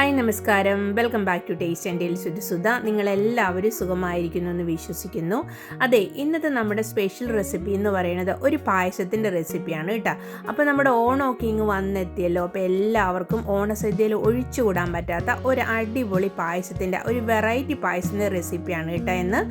Hi നമസ്കാരം. Welcome back to taste and dales ഒരു സുധ. നിങ്ങളെല്ലാവരും സുഖമായിരിക്കുന്നു എന്ന് വിശ്വസിക്കുന്നു. അതെ ഇന്നത്തെ നമ്മുടെ സ്പെഷ്യൽ റെസിപ്പി എന്ന് പറയുന്നത് ഒരു പായസത്തിന്റെ റെസിപ്പിയാണ് കേട്ടോ. അപ്പോൾ നമ്മുടെ ഓണമൊക്കെ ഇങ്ങ് വന്നെത്തിയല്ലോ. അപ്പോൾ എല്ലാവർക്കും ഓണസദ്യയിൽ ഒഴിച്ചുകൂടാൻ പറ്റാത്ത ഒരു അടിപൊളി പായസത്തിന്റെ ഒരു വെറൈറ്റി പായസത്തിന്റെ റെസിപ്പിയാണ് കേട്ടോ എന്ന്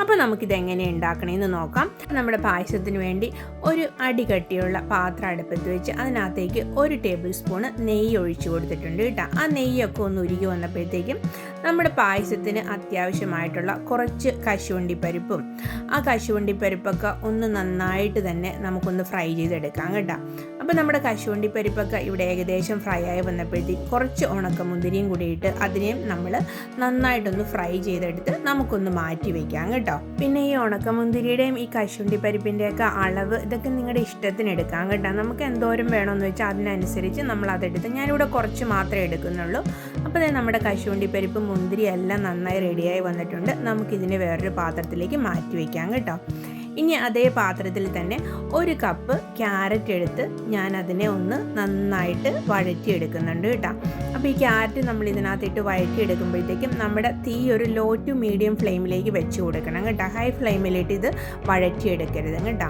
അപ്പോൾ നമുക്കിത് എങ്ങനെ ഉണ്ടാക്കണമെന്ന് നോക്കാം. നമ്മുടെ പായസത്തിന് വേണ്ടി ഒരു അടികട്ടിയുള്ള പാത്രം അടുപ്പത്ത് വെച്ച് അതിനകത്തേക്ക് ഒരു ടേബിൾ സ്പൂണ് നെയ്യ് ഒഴിച്ചു കൊടുത്തിട്ടുണ്ട് കേട്ടോ. ആ നെയ്യൊക്കെ ഒന്ന് ഉരുകി വന്നപ്പോഴത്തേക്കും നമ്മുടെ പായസത്തിന് അത്യാവശ്യമായിട്ടുള്ള കുറച്ച് കശുവണ്ടിപ്പരിപ്പും ആ കശുവണ്ടിപ്പരിപ്പൊക്കെ ഒന്ന് നന്നായിട്ട് തന്നെ നമുക്കൊന്ന് ഫ്രൈ ചെയ്തെടുക്കാം കേട്ടോ. അപ്പോൾ നമ്മുടെ കശുവണ്ടി പരിപ്പൊക്കെ ഇവിടെ ഏകദേശം ഫ്രൈ ആയി വന്നപ്പോഴത്തേക്ക് കുറച്ച് ഉണക്കമുന്തിരിയും കൂടി ഇട്ട് അതിനെയും നമ്മൾ നന്നായിട്ടൊന്ന് ഫ്രൈ ചെയ്തെടുത്ത് നമുക്കൊന്ന് മാറ്റി വെക്കാം കേട്ടോ. പിന്നെ ഈ ഉണക്കമുന്തിരിയുടെയും ഈ കശുവണ്ടി പരിപ്പിന്റെയൊക്കെ അളവ് ഇതൊക്കെ നിങ്ങളുടെ ഇഷ്ടത്തിന് എടുക്കാം കേട്ടോ. നമുക്ക് എന്തോരം വേണമെന്ന് വെച്ചാൽ അതിനനുസരിച്ച് നമ്മൾ അതെടുത്ത് ഞാനിവിടെ കുറച്ച് മാത്രമേ എടുക്കുന്നുള്ളൂ. അപ്പോൾ നമ്മുടെ കശുവണ്ടി പരിപ്പ് മുന്തിരി എല്ലാം നന്നായി റെഡിയായി വന്നിട്ടുണ്ട്. നമുക്കിതിനെ വേറൊരു പാത്രത്തിലേക്ക് മാറ്റി വയ്ക്കാം കേട്ടോ. ഇനി അതേ പാത്രത്തിൽ തന്നെ ഒരു കപ്പ് ക്യാരറ്റ് എടുത്ത് ഞാൻ അതിനെ ഒന്ന് നന്നായിട്ട് വഴറ്റിയെടുക്കുന്നുണ്ട് കേട്ടോ. അപ്പോൾ ഈ ക്യാരറ്റ് നമ്മൾ ഇതിനകത്തിട്ട് വഴറ്റിയെടുക്കുമ്പോഴത്തേക്കും നമ്മുടെ തീ ഒരു ലോ ടു മീഡിയം ഫ്ലെയിമിലേക്ക് വെച്ച് കൊടുക്കണം കേട്ടോ. ഹൈ ഫ്ലെയിമിലിട്ട് ഇത് വഴറ്റിയെടുക്കരുത് കേട്ടോ.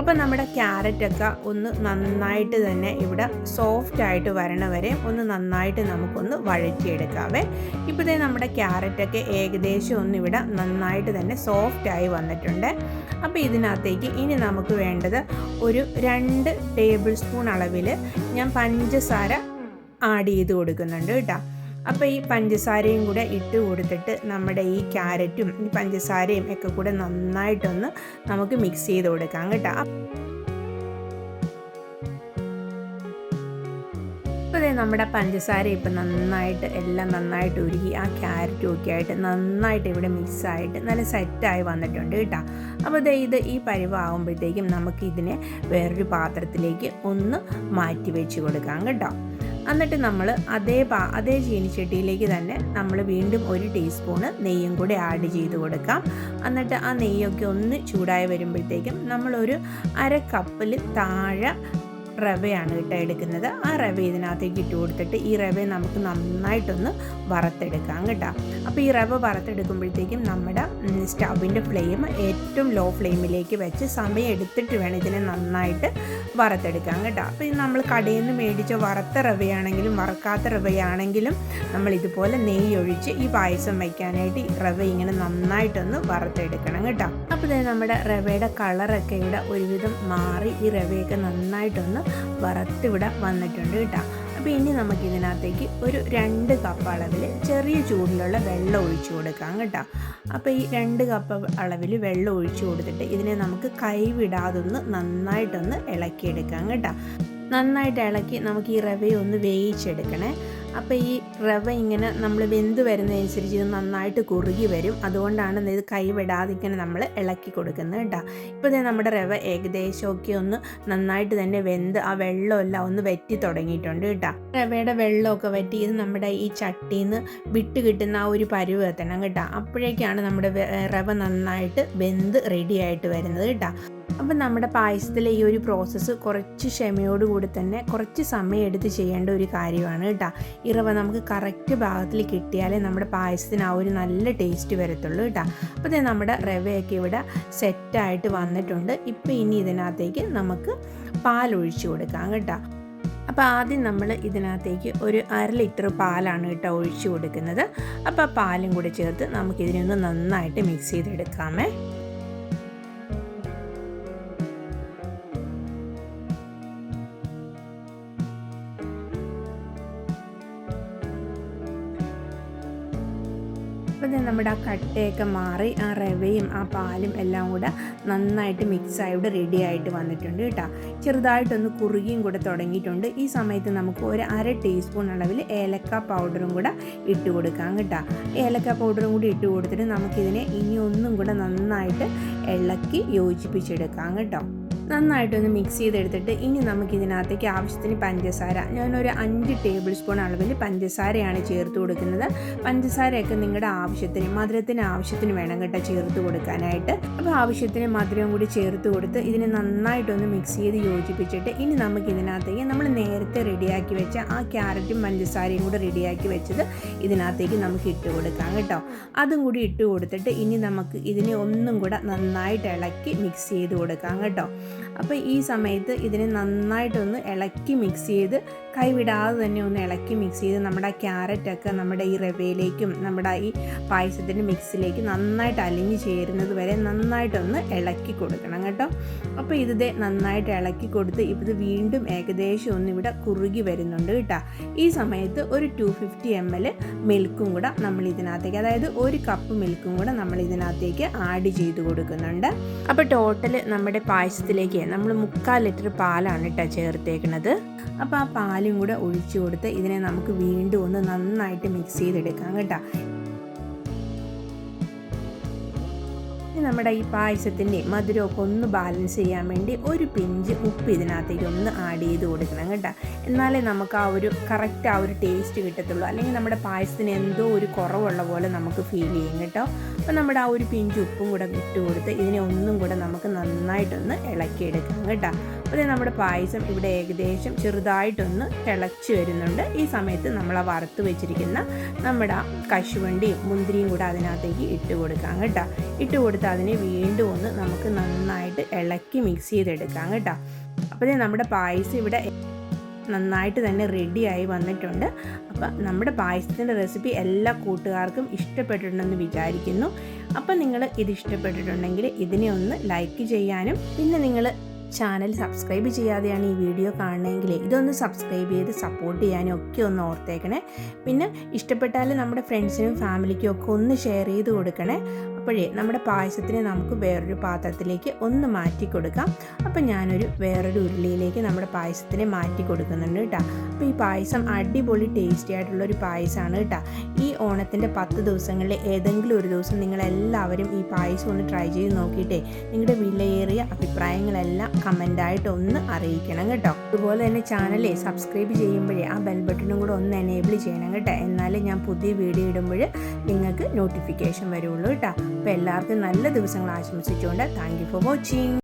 അപ്പോൾ നമ്മുടെ ക്യാരറ്റൊക്കെ ഒന്ന് നന്നായിട്ട് തന്നെ ഇവിടെ സോഫ്റ്റ് ആയിട്ട് വരണ വരെ ഒന്ന് നന്നായിട്ട് നമുക്കൊന്ന് വഴറ്റിയെടുക്കാവേ. ഇപ്പോഴത്തെ നമ്മുടെ ക്യാരറ്റൊക്കെ ഏകദേശം ഒന്ന് ഇവിടെ നന്നായിട്ട് തന്നെ സോഫ്റ്റ് ആയി വന്നിട്ടുണ്ട്. അപ്പോൾ ഇതിനകത്തേക്ക് ഇനി നമുക്ക് വേണ്ടത് ഒരു രണ്ട് ടേബിൾ സ്പൂൺ അളവിൽ ഞാൻ പഞ്ചസാര ആഡ് ചെയ്ത് കൊടുക്കുന്നുണ്ട് കേട്ടോ. അപ്പോൾ ഈ പഞ്ചസാരയും കൂടെ ഇട്ട് കൊടുത്തിട്ട് നമ്മുടെ ഈ ക്യാരറ്റും ഈ പഞ്ചസാരയും ഒക്കെ കൂടെ നന്നായിട്ടൊന്ന് നമുക്ക് മിക്സ് ചെയ്ത് കൊടുക്കാം കേട്ടോ. ഇതേ നമ്മുടെ പഞ്ചസാര ഇപ്പം നന്നായിട്ട് എല്ലാം നന്നായിട്ട് ഉരുകി ആ ക്യാരറ്റും ഒക്കെ ആയിട്ട് നന്നായിട്ട് ഇവിടെ മിക്സായിട്ട് നല്ല സെറ്റായി വന്നിട്ടുണ്ട് കേട്ടോ. അപ്പോൾ ഇതേ ഇത് ഈ പരിവാകുമ്പോഴത്തേക്കും നമുക്ക് ഇതിനെ വേറൊരു പാത്രത്തിലേക്ക് ഒന്ന് മാറ്റി വെച്ച് കൊടുക്കാം കേട്ടോ. എന്നിട്ട് നമ്മൾ അതേ പാ അതേ ചീനിച്ചട്ടിയിലേക്ക് തന്നെ നമ്മൾ വീണ്ടും ഒരു ടീസ്പൂണ് നെയ്യും കൂടി ആഡ് ചെയ്ത് കൊടുക്കാം. എന്നിട്ട് ആ നെയ്യൊക്കെ ഒന്ന് ചൂടായി വരുമ്പോഴത്തേക്കും നമ്മളൊരു അര കപ്പിൽ താഴെ റവയാണ് കേട്ടോ എടുക്കുന്നത്. ആ റവ ഇതിനകത്തേക്ക് ഇട്ട് കൊടുത്തിട്ട് ഈ റവ നമുക്ക് നന്നായിട്ടൊന്ന് വറുത്തെടുക്കാം കേട്ടോ. അപ്പോൾ ഈ റവ വറുത്തെടുക്കുമ്പോഴത്തേക്കും നമ്മുടെ സ്റ്റവിന്റെ ഫ്ലെയിം ഏറ്റവും ലോ ഫ്ലെയിമിലേക്ക് വെച്ച് സമയം എടുത്തിട്ട് വേണം ഇതിനെ നന്നായിട്ട് വറുത്തെടുക്കാം കേട്ടോ. അപ്പോൾ നമ്മൾ കടയിൽ നിന്ന് മേടിച്ച വറുത്ത റവയാണെങ്കിലും വറക്കാത്ത റവയാണെങ്കിലും നമ്മൾ ഇതുപോലെ നെയ്യ് ഒഴിച്ച് ഈ പായസം വയ്ക്കാനായിട്ട് ഈ റവ ഇങ്ങനെ നന്നായിട്ടൊന്ന് വറുത്തെടുക്കണം കേട്ടോ. അപ്പോൾ നമ്മുടെ റവയുടെ കളറൊക്കെ ഇവിടെ ഒരുവിധം മാറി ഈ റവയൊക്കെ നന്നായിട്ടൊന്ന് വറുത്തിവിടെ വന്നിട്ടുണ്ട് കേട്ടോ. അപ്പോൾ ഇനി നമുക്ക് ഇതിനകത്തേക്ക് ഒരു രണ്ട് കപ്പ് അളവിൽ ചെറിയ ചൂടിലുള്ള വെള്ളം ഒഴിച്ചു കൊടുക്കാം കേട്ടോ. അപ്പോൾ ഈ രണ്ട് കപ്പ് അളവിൽ വെള്ളം ഒഴിച്ചു കൊടുത്തിട്ട് ഇതിനെ നമുക്ക് കൈവിടാതൊന്ന് നന്നായിട്ടൊന്ന് ഇളക്കിയെടുക്കാം കേട്ടോ. നന്നായിട്ട് ഇളക്കി നമുക്ക് ഈ റവയെ ഒന്ന് വേവിച്ചെടുക്കണേ. അപ്പോൾ ഈ റവ ഇങ്ങനെ നമ്മൾ വെന്ത് വരുന്നതനുസരിച്ച് ഇത് നന്നായിട്ട് കുറുകി വരും. അതുകൊണ്ടാണ് ഇത് കൈവിടാതെ ഇങ്ങനെ നമ്മൾ ഇളക്കി കൊടുക്കുന്നത് കേട്ടോ. ഇപ്പോൾ ഇത് നമ്മുടെ റവ ഏകദേശമൊക്കെ ഒന്ന് നന്നായിട്ട് തന്നെ വെന്ത് ആ വെള്ളമെല്ലാം ഒന്ന് വറ്റി തുടങ്ങിയിട്ടുണ്ട് കേട്ടോ. റവയുടെ വെള്ളമൊക്കെ വറ്റി ഇത് നമ്മുടെ ഈ ചട്ടിയിൽ നിന്ന് വിട്ട് കിട്ടുന്ന ആ ഒരു പരുവ് എത്തണം കേട്ടോ. അപ്പോഴേക്കാണ് നമ്മുടെ റവ നന്നായിട്ട് വെന്ത് റെഡി ആയിട്ട് വരുന്നത് കേട്ടോ. അപ്പം നമ്മുടെ പായസത്തിലെ ഈ ഒരു പ്രോസസ്സ് കുറച്ച് ക്ഷമയോടുകൂടി തന്നെ കുറച്ച് സമയം എടുത്ത് ചെയ്യേണ്ട ഒരു കാര്യമാണ് കേട്ടോ. ഇറവ നമുക്ക് കറക്റ്റ് ഭാഗത്തിൽ കിട്ടിയാലേ നമ്മുടെ പായസത്തിന് ആ ഒരു നല്ല ടേസ്റ്റ് വരത്തുള്ളൂ കേട്ടോ. അപ്പോൾ ഇത് നമ്മുടെ റവയൊക്കെ ഇവിടെ സെറ്റായിട്ട് വന്നിട്ടുണ്ട്. ഇപ്പോൾ ഇനി ഇതിനകത്തേക്ക് നമുക്ക് പാൽ ഒഴിച്ചു കൊടുക്കാം കേട്ടോ. അപ്പോൾ ആദ്യം നമ്മൾ ഇതിനകത്തേക്ക് ഒരു അര ലിറ്റർ പാലാണ് കേട്ടോ ഒഴിച്ചു കൊടുക്കുന്നത്. അപ്പോൾ പാലും കൂടി ചേർത്ത് നമുക്കിതിനൊന്ന് നന്നായിട്ട് മിക്സ് ചെയ്തെടുക്കാമേ. അപ്പോൾ നമ്മുടെ ആ കട്ടയൊക്കെ മാറി ആ റവയും ആ പാലും എല്ലാം കൂടെ നന്നായിട്ട് മിക്സായി ഇവിടെ റെഡി ആയിട്ട് വന്നിട്ടുണ്ട് കേട്ടോ. ചെറുതായിട്ടൊന്ന് കുറുകിയും കൂടെ തുടങ്ങിയിട്ടുണ്ട്. ഈ സമയത്ത് നമുക്ക് ഒരു അര ടീസ്പൂൺ അളവിൽ ഏലക്ക പൗഡറും കൂടെ ഇട്ട് കൊടുക്കാം കേട്ടോ. ഏലക്ക പൗഡറും കൂടി ഇട്ട് കൊടുത്തിട്ട് നമുക്കിതിനെ ഇനി ഒന്നും കൂടെ നന്നായിട്ട് ഇളക്കി യോജിപ്പിച്ചെടുക്കാം കേട്ടോ. നന്നായിട്ടൊന്ന് മിക്സ് ചെയ്തെടുത്തിട്ട് ഇനി നമുക്ക് ഇതിനകത്തേക്ക് ആവശ്യത്തിന് പഞ്ചസാര. ഞാനൊരു അഞ്ച് ടേബിൾ സ്പൂൺ അളവിൽ പഞ്ചസാരയാണ് ചേർത്ത് കൊടുക്കുന്നത്. പഞ്ചസാരയൊക്കെ നിങ്ങളുടെ ആവശ്യത്തിന് മധുരത്തിന് ആവശ്യത്തിന് വേണം കേട്ടോ ചേർത്ത് കൊടുക്കാനായിട്ട്. അപ്പോൾ ആവശ്യത്തിന് മധുരം കൂടി ചേർത്ത് കൊടുത്ത് ഇതിനെ നന്നായിട്ടൊന്ന് മിക്സ് ചെയ്ത് യോജിപ്പിച്ചിട്ട് ഇനി നമുക്ക് ഇതിനകത്തേക്ക് നമ്മൾ നേരത്തെ റെഡിയാക്കി വെച്ച ആ ക്യാരറ്റും പഞ്ചസാരയും കൂടി റെഡിയാക്കി വെച്ചത് ഇതിനകത്തേക്ക് നമുക്ക് ഇട്ട് കൊടുക്കാം കേട്ടോ. അതും കൂടി ഇട്ട് കൊടുത്തിട്ട് ഇനി നമുക്ക് ഇതിനെ ഒന്നും കൂടെ നന്നായിട്ട് ഇളക്കി മിക്സ് ചെയ്ത് കൊടുക്കാം കേട്ടോ. അപ്പോൾ ഈ സമയത്ത് ഇതിനെ നന്നായിട്ടൊന്ന് ഇളക്കി മിക്സ് ചെയ്ത് കൈവിടാതെ തന്നെ ഒന്ന് ഇളക്കി മിക്സ് ചെയ്ത് നമ്മുടെ ആ ക്യാരറ്റൊക്കെ നമ്മുടെ ഈ റവയിലേക്കും നമ്മുടെ ഈ പായസത്തിന്റെ മിക്സിലേക്ക് നന്നായിട്ട് അലിഞ്ഞ് ചേരുന്നത് വരെ നന്നായിട്ടൊന്ന് ഇളക്കി കൊടുക്കണം കേട്ടോ. അപ്പോൾ ഇത് നന്നായിട്ട് ഇളക്കി കൊടുത്ത് ഇത് വീണ്ടും ഏകദേശം ഒന്ന് ഇവിടെ കുറുകി വരുന്നുണ്ട് കേട്ടോ. ഈ സമയത്ത് ഒരു ടു ഫിഫ്റ്റി എം എൽ മിൽക്കും കൂടെ നമ്മൾ ഇതിനകത്തേക്ക് അതായത് ഒരു കപ്പ് മിൽക്കും കൂടെ നമ്മൾ ഇതിനകത്തേക്ക് ആഡ് ചെയ്ത് കൊടുക്കുന്നുണ്ട്. അപ്പോൾ ടോട്ടൽ നമ്മുടെ പായസത്തിലേക്ക് നമ്മൾ മുക്കാൽ ലിറ്റർ പാലാണ് കേട്ടോ ചേർത്തേക്കുന്നത് അപ്പോൾ ആ പാലും കൂടെ ഒഴിച്ചു കൊടുത്ത് ഇതിനെ നമുക്ക് വീണ്ടും ഒന്ന് നന്നായിട്ട് മിക്സ് ചെയ്തെടുക്കാം കേട്ടോ. നമ്മുടെ ഈ പായസത്തിന്റെ മധുരമൊക്കെ ഒന്ന് ബാലൻസ് ചെയ്യാൻ വേണ്ടി ഒരു പിഞ്ച് ഉപ്പ് ഇതിനകത്തേക്ക് ഒന്ന് ആഡ് ചെയ്ത് കൊടുക്കണം കേട്ടോ. എന്നാലേ നമുക്ക് ആ ഒരു കറക്റ്റ് ആ ഒരു ടേസ്റ്റ് കിട്ടത്തുള്ളൂ. അല്ലെങ്കിൽ നമ്മുടെ പായസത്തിന് എന്തോ ഒരു കുറവുള്ള പോലെ നമുക്ക് ഫീൽ ചെയ്യും കേട്ടോ. അപ്പോൾ നമ്മുടെ ആ ഒരു പിഞ്ച് ഉപ്പും കൂടെ ഇട്ട് കൊടുത്ത് ഇതിനെ ഒന്നും കൂടെ നമുക്ക് നന്നായിട്ടൊന്ന് ഇളക്കിയെടുക്കാം കേട്ടോ. അപ്പോൾ നമ്മുടെ പായസം ഇവിടെ ഏകദേശം ചെറുതായിട്ടൊന്ന് തിളച്ച് വരുന്നുണ്ട്. ഈ സമയത്ത് നമ്മൾ ആ വറുത്ത് വെച്ചിരിക്കുന്ന നമ്മുടെ കശുവണ്ടിയും മുന്തിരിയും കൂടെ അതിനകത്തേക്ക് ഇട്ട് കൊടുക്കാം കേട്ടോ. ഇട്ട് കൊടുത്ത് അതിനെ വീണ്ടും ഒന്ന് നമുക്ക് നന്നായിട്ട് ഇളക്കി മിക്സ് ചെയ്തെടുക്കാം കേട്ടോ. അപ്പോൾ നമ്മുടെ പായസം ഇവിടെ നന്നായിട്ട് തന്നെ റെഡിയായി വന്നിട്ടുണ്ട്. അപ്പം നമ്മുടെ പായസത്തിന്റെ റെസിപ്പി എല്ലാ കൂട്ടുകാർക്കും ഇഷ്ടപ്പെട്ടിട്ടുണ്ടെന്ന് വിചാരിക്കുന്നു. അപ്പം നിങ്ങൾ ഇത് ഇഷ്ടപ്പെട്ടിട്ടുണ്ടെങ്കിൽ ഇതിനെ ഒന്ന് ലൈക്ക് ചെയ്യാനും പിന്നെ നിങ്ങൾ ചാനൽ സബ്സ്ക്രൈബ് ചെയ്യാതെയാണ് ഈ വീഡിയോ കാണണമെങ്കിൽ ഇതൊന്ന് സബ്സ്ക്രൈബ് ചെയ്ത് സപ്പോർട്ട് ചെയ്യാനും ഒക്കെ ഒന്ന് ഓർത്തേക്കണേ. പിന്നെ ഇഷ്ടപ്പെട്ടാൽ നമ്മുടെ ഫ്രണ്ട്സിനും ഫാമിലിക്കും ഒക്കെ ഒന്ന് ഷെയർ ചെയ്ത് കൊടുക്കണേ. അപ്പോഴേ നമ്മുടെ പായസത്തിനെ നമുക്ക് വേറൊരു പാത്രത്തിലേക്ക് ഒന്ന് മാറ്റി കൊടുക്കാം. അപ്പം ഞാനൊരു വേറൊരു ഉരുളിയിലേക്ക് നമ്മുടെ പായസത്തിനെ മാറ്റി കൊടുക്കുന്നുണ്ട് കേട്ടോ. അപ്പോൾ ഈ പായസം അടിപൊളി ടേസ്റ്റി ആയിട്ടുള്ള ഒരു പായസമാണ് കേട്ടോ. ഈ ഓണത്തിന്റെ പത്ത് ദിവസങ്ങളിൽ ഏതെങ്കിലും ഒരു ദിവസം നിങ്ങളെല്ലാവരും ഈ പായസം ഒന്ന് ട്രൈ ചെയ്ത് നോക്കിയിട്ടേ നിങ്ങളുടെ വിലയേറിയ അഭിപ്രായങ്ങളെല്ലാം കമന്റായിട്ട് ഒന്ന് അറിയിക്കണം കേട്ടോ. അതുപോലെ തന്നെ ചാനലേ സബ്സ്ക്രൈബ് ചെയ്യുമ്പോഴേ ആ ബെൽ ബട്ടണും കൂടെ ഒന്ന് എനേബിൾ ചെയ്യണം കേട്ടോ. എന്നാലേ ഞാൻ പുതിയ വീഡിയോ ഇടുമ്പോൾ നിങ്ങൾക്ക് നോട്ടിഫിക്കേഷൻ വരുള്ളൂ കേട്ടോ. അപ്പോൾ എല്ലാവർക്കും നല്ല ദിവസങ്ങൾ ആശംസിച്ചുകൊണ്ട് താങ്ക് യു ഫോർ വാച്ചിങ്.